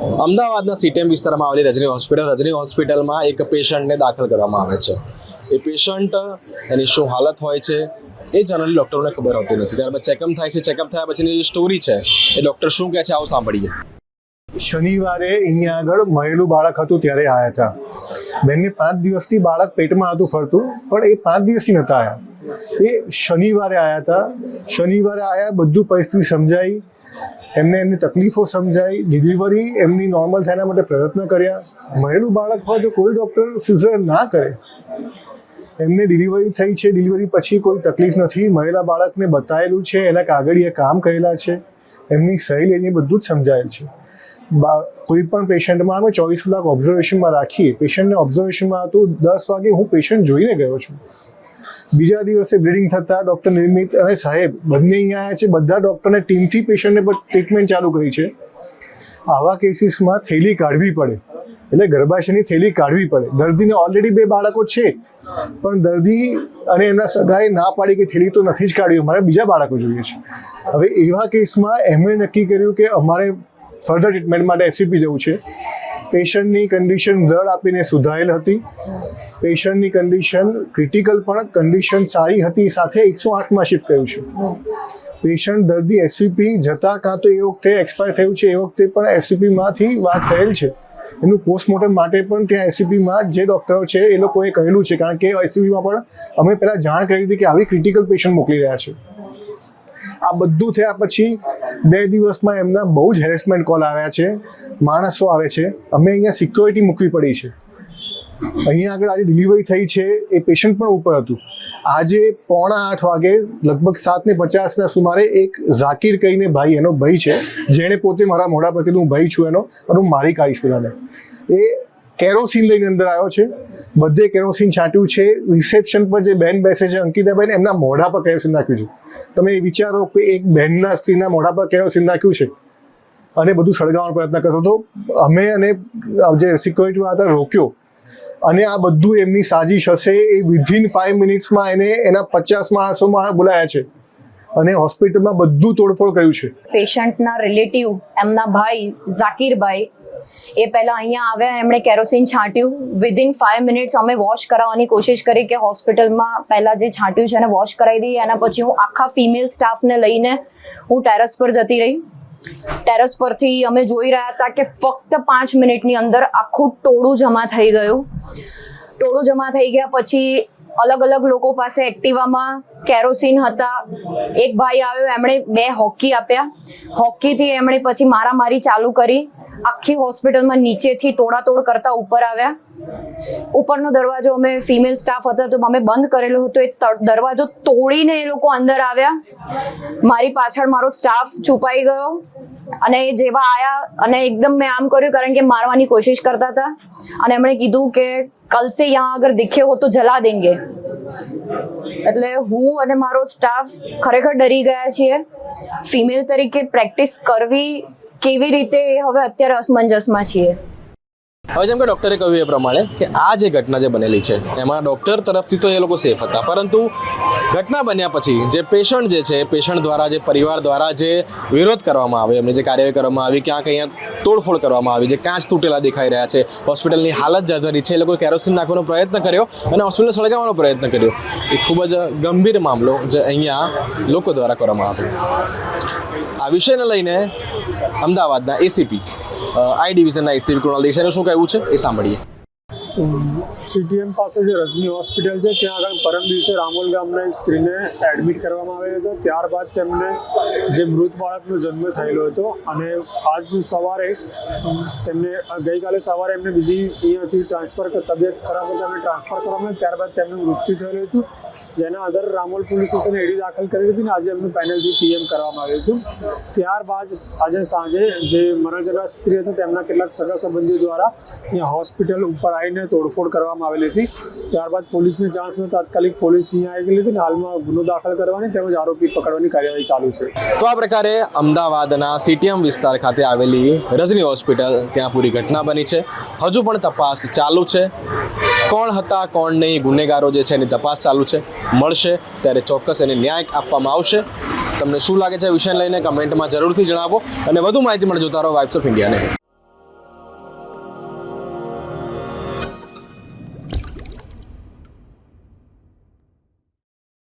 અમદાવાદના સીટેમ વિસ્તારમાં આવેલી રજની હોસ્પિટલ. રજની હોસ્પિટલમાં એક પેશન્ટને દાખલ કરવામાં આવે છે. એ પેશન્ટ, એની શું હાલત હોય છે, એ જનરલી ડૉક્ટરોને ખબર હોતી નથી. ત્યારબાદ ચેકઅપ થાય છે. ચેકઅપ થયા પછીની જે સ્ટોરી છે, એ ડૉક્ટર શું કહે છે, આવું સાંભળીએ. શનિવારે અહીંયા આગળ મરેલું બાળક હતું ત્યારે આવ્યા હતા. બેનને પાંચ દિવસથી બાળક પેટમાં હતું ફરતું, પણ એ પાંચ દિવસથી નહોતા આવ્યા એ શનિવારે આવ્યા હતા. શનિવારે આવ્યા બધું પરિસ્થિતિ સમજાઈ. એમને એમની તકલીફો સમજાઈ ડિલિવરી એમની નોર્મલ થયા માટે પ્રયત્ન કર્યા. મરેલું બાળક હોય તો કોઈ ડૉક્ટર સિઝર ના કરે. એમને ડિલિવરી થઈ છે ડિલિવરી પછી કોઈ તકલીફ નથી. મરેલા બાળકને બતાવેલું છે, એના કાગળીએ કામ કરેલા છે. એમની સહી લઈને બધું જ સમજાયેલ છે. કોઈ પણ પેશન્ટમાં અમે ચોવીસ કલાક ઓબ્ઝર્વેશનમાં રાખીએ. પેશન્ટને ઓબ્ઝર્વેશનમાં હતું, દસ વાગે હું પેશન્ટ જોઈને ગયો છું. બીજા દિવસે બ્લીડિંગ થતાં ડૉક્ટર નિર્મિત અને સાહેબ બંને અહીંયા આવ્યા છે. બધા ડૉક્ટરને ટીમથી પેશન્ટને પણ ટ્રીટમેન્ટ ચાલુ કરી છે. આવા કેસીસમાં થેલી કાઢવી પડે. એટલે ગર્ભાશયની થેલી કાઢવી પડે. દર્દીને ઓલરેડી બે બાળકો છે. પણ દર્દી અને એમના સગાએ ના પાડી કે થેલી તો નથી જ કાઢવી અમારે બીજા બાળકો જોઈએ છે. હવે એવા કેસમાં એમણે નક્કી કર્યું કે અમારે ફર્ધર ટ્રીટમેન્ટ માટે એસવીપી જવું છે. પેશન્ટની કન્ડિશન બ્લડ આપીને સુધારેલ હતી. પેશન્ટની કન્ડિશન ક્રિટિકલ પણ કન્ડિશન સારી હતી, સાથે એકસો આઠમાં શિફ્ટ કર્યું છે. પેશન્ટ દર્દી એસસીપી જતા કાં તો એ વખતે એક્સપાયર થયું છે, એ વખતે પણ એસસીપીમાંથી વાત થયેલ છે. એનું પોસ્ટમોર્ટમ માટે પણ ત્યાં એસસીપીમાં જે ડૉક્ટરો છે, એ લોકોએ કહેલું છે, કારણ કે એસસીપીમાં પણ અમે પહેલાં જાણ કરી હતી કે આવી ક્રિટિકલ પેશન્ટ મોકલી રહ્યા છે. આ બધું થયા પછી બે દિવસમાં એમના બહુ જ હેરેસમેન્ટ કોલ આવ્યા છે, માણસો આવે છે. અમે અહીંયા સિક્યોરિટી મૂકવી પડી છે. અહીંયા આગળ આજે ડિલિવરી થઈ છે, એ પેશન્ટ પણ ઉપર હતું. આજે પોણા આઠ વાગે, લગભગ સાત ને પચાસના સુમારે એક ઝાકીર કહીને ભાઈ એનો ભાઈ છે, જેણે પોતે મારા મોઢા પર કીધું, હું ભાઈ છું એનો, અને હું મારી કાઢીશ બધાને એ કેરોસીન લઈને અંદર આવ્યો છે. બધે કેરોસીન છાંટ્યું છે. રિસેપ્શન પર જે બેન બેસે છે અંકિતાબેન, એમના મોઢા પર કેરોસીન નાખ્યું છે. તમે વિચારો કે એક બહેનના સ્ત્રીના મોઢા પર કેરોસીન નાખ્યું છે અને બધું સળગાવવાનો પ્રયત્ન કરતો હતો. અમે અને જે સિક્યોરિટી હતા રોક્યો અને આ બધું એમની સાજિશ હશે એ વિધિન ફાઈવ મિનિટ્સમાં એને એના પચાસ માણસોમાં બોલાયા છે અને હોસ્પિટલમાં બધું તોડફોડ કર્યું છે. પેશન્ટના રિલેટિવ એમના ભાઈ ઝાકીરભાઈ એ પહેલા અહીંયા આવ્યા, એમણે કેરોસીન છાંટ્યું. વિધિન ફાઈવ મિનિટ્સ અમે વોશ કરાવવાની કોશિશ કરી કે હોસ્પિટલમાં પહેલા જે છાંટ્યું છે એને વોશ કરાવી દઈએ. એના પછી હું આખા ફિમેલ સ્ટાફને લઈને હું ટેરેસ પર જતી રહી. ટેરેસ પરથી અમે જોઈ રહ્યા હતા કે ફક્ત પાંચ મિનિટની અંદર આખું ટોળું જમા થઈ ગયું. ટોળું જમા થઈ ગયા પછી અલગ અલગ લોકો પાસે એક્ટિવામાં કેરોસીન હતા. એક ભાઈ આવ્યો, એમણે બે હોકી આપ્યા. હોકીથી એમણે પછી મારામારી ચાલુ કરી. આખી હોસ્પિટલમાં નીચેથી તોડાતોડ કરતા ઉપર આવ્યા. ઉપરનો દરવાજો અમે ફિમેલ સ્ટાફ હતા, તો અમે બંધ કરેલો હતો. એ દરવાજો તોડીને એ લોકો અંદર આવ્યા. મારી પાછળ મારો સ્ટાફ છુપાઈ ગયો. અને એ જેવા આયા, અને એકદમ મેં આમ કર્યું કારણ કે મારવાની કોશિશ કરતા હતા. અને એમણે કીધું કે કલ સે યહાં અગર દિખે હો તો જલા દેંગે એટલે હું અને મારો સ્ટાફ ખરેખર ડરી ગયા છીએ। ફિમેલ તરીકે પ્રેક્ટિસ કરવી કેવી રીતે હવે અત્યારે અસમંજસમાં છીએ। હવે જેમ કે ડૉક્ટરે કહ્યું એ પ્રમાણે કે આ જે ઘટના જે બનેલી છે, એમાં ડૉક્ટર તરફથી તો એ લોકો સેફ હતા. પરંતુ ઘટના બન્યા પછી જે પેશન્ટ જે છે પેશન્ટ દ્વારા જે પરિવાર દ્વારા જે વિરોધ કરવામાં આવ્યો, એમને જે કાર્યવાહી કરવામાં આવી, ક્યાંક અહીંયા તોડફોડ કરવામાં આવી, જે કાચ તૂટેલા દેખાઈ રહ્યા છે, હોસ્પિટલની હાલત જર્જરી છે, એ લોકોએ કેરોસીન નાખવાનો પ્રયત્ન કર્યો અને હોસ્પિટલ સળગાવવાનો પ્રયત્ન કર્યો. એ ખૂબ જ ગંભીર મામલો જે અહીંયા લોકો દ્વારા કરવામાં આવ્યો. આ વિષયને લઈને અમદાવાદના એસીપી આઈ ડિવિઝનના એસીપી કૃણાલ દેસાઈનું શું કહેવું છે? એ સાંભળીએ. સીટીએમ પાસે જે રજની હોસ્પિટલ છે, ત્યાં આગળ પરમ દિવસે રામોલ ગામના એક સ્ત્રીને એડમિટ કરવામાં આવેલ હતો. ત્યારબાદ તેમને જે મૃત બાળકનો જન્મ થયેલો હતો અને આજ સવારે, તેમને, ગઈકાલે સવારે એમને બીજી અહીંયાથી ટ્રાન્સફર તબિયત ખરાબ હતા એમને ટ્રાન્સફર કરવામાં ત્યારબાદ તેમનું મૃત્યુ થયેલું હતું. જેના આધારે રામોલ પોલીસ સ્ટેશને એડી દાખલ કરી હતી અને આજે એમનું પેનલથી પીએમ કરવામાં આવ્યું હતું. ત્યારબાદ આજે સાંજે જે મરણજના સ્ત્રી હતા તેમના કેટલાક સગા સંબંધીઓ દ્વારા અહીંયા હોસ્પિટલ ઉપર આવીને તોડફોડ કરવામાં આવેલી હતી. ત્યારબાદ પોલીસને જાણ થતાં તાત્કાલિક પોલીસ અહીંયા આવી ગયેલી હતી અને હાલમાં ગુનો દાખલ કરવાની તેમજ આરોપી પકડવાની કાર્યવાહી ચાલુ છે. તો આ પ્રકારે અમદાવાદના સીટીએમ વિસ્તાર ખાતે આવેલી રજની હોસ્પિટલ ત્યાં પૂરી ઘટના બની છે. હજુ પણ તપાસ ચાલુ છે. કોણ હતા, કોણ નહીં, ગુનેગારો જે છે એની તપાસ ચાલુ છે. મળશે ત્યારે ચોક્કસ એને ન્યાય આપવામાં આવશે. તમને શું લાગે છે વિષય લઈને કમેન્ટમાં જરૂરથી જણાવો અને વધુ માહિતી મળે જોતા રહો વાઇબ્સ ઓફ ઇન્ડિયાને